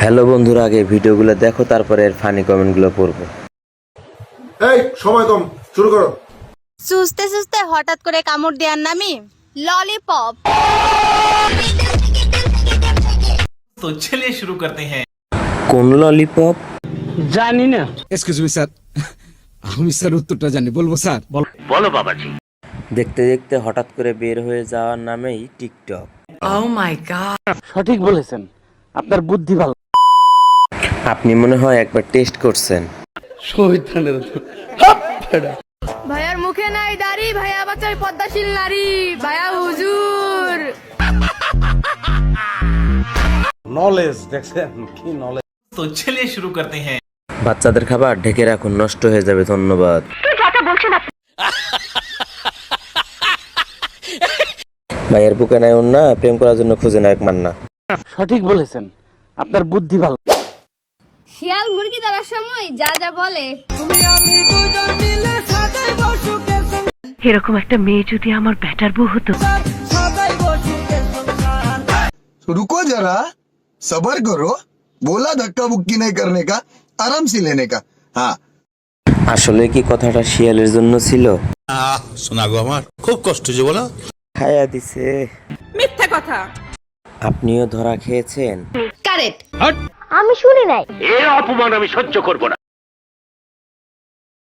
Hello বন্ধুরা আগে ভিডিওগুলো দেখো তারপরে এর ফানি কমেন্টগুলো পড়ব। এই সময় কম শুরু করো। সুস্তে সুস্তে হঠাৎ করে কামড় দেওয়ার নামই ললিপপ। তো চলে শুরু করতে হ্যাঁ। কোন ললিপপ? জানি না। এক্সকিউজ মি স্যার আমি স্যার উত্তরটা জানি। বলব স্যার বলো। বাবাজি। দেখতে দেখতে হঠাৎ করে বের হয়ে যাওয়ার নামেই টিকটক। ও মাই গড সঠিক বলেছেন। আপনার বুদ্ধি ভালো। আপনি মনে হয় একবার টেস্ট করছেন। ভাইয়ার মুখে নাই দাড়ি ভাইয়া বাচ্চার পদ্মাশীল নারী। ভাইয়া হুজুর। নলেজ দেখছেন? কি নলেজ তো চলিয়ে শুরু করতে হ্যাঁ। বাচ্চাদের খাবার ঢেকে রাখুন নষ্ট হয়ে যাবে ধন্যবাদ। ভাইয়ের বুকে নাই অন্য প্রেম করার জন্য খুঁজে না এক মান্না। সঠিক বলেছেন। আপনার বুদ্ধি ভালো। শিয়াল মুরগি ধরার সময় যা যা বলে এরকম একটা মেয়ে যদি আমার ব্যাটার বউ হতো रुको जरा सबर करो बोला धक्का बुक्की नहीं करने का आराम से लेने का हाँ আসলে কি কথাটা শিয়ালের জন্য ছিল শোনা গো আমার খুব কষ্ট যে বলো খায়া দিছে মিথ্যা কথা আপনিও ধরা খেয়েছেন কারেক্ট আমি শুনি নাই। এ অপমান আমি সহ্য করব না।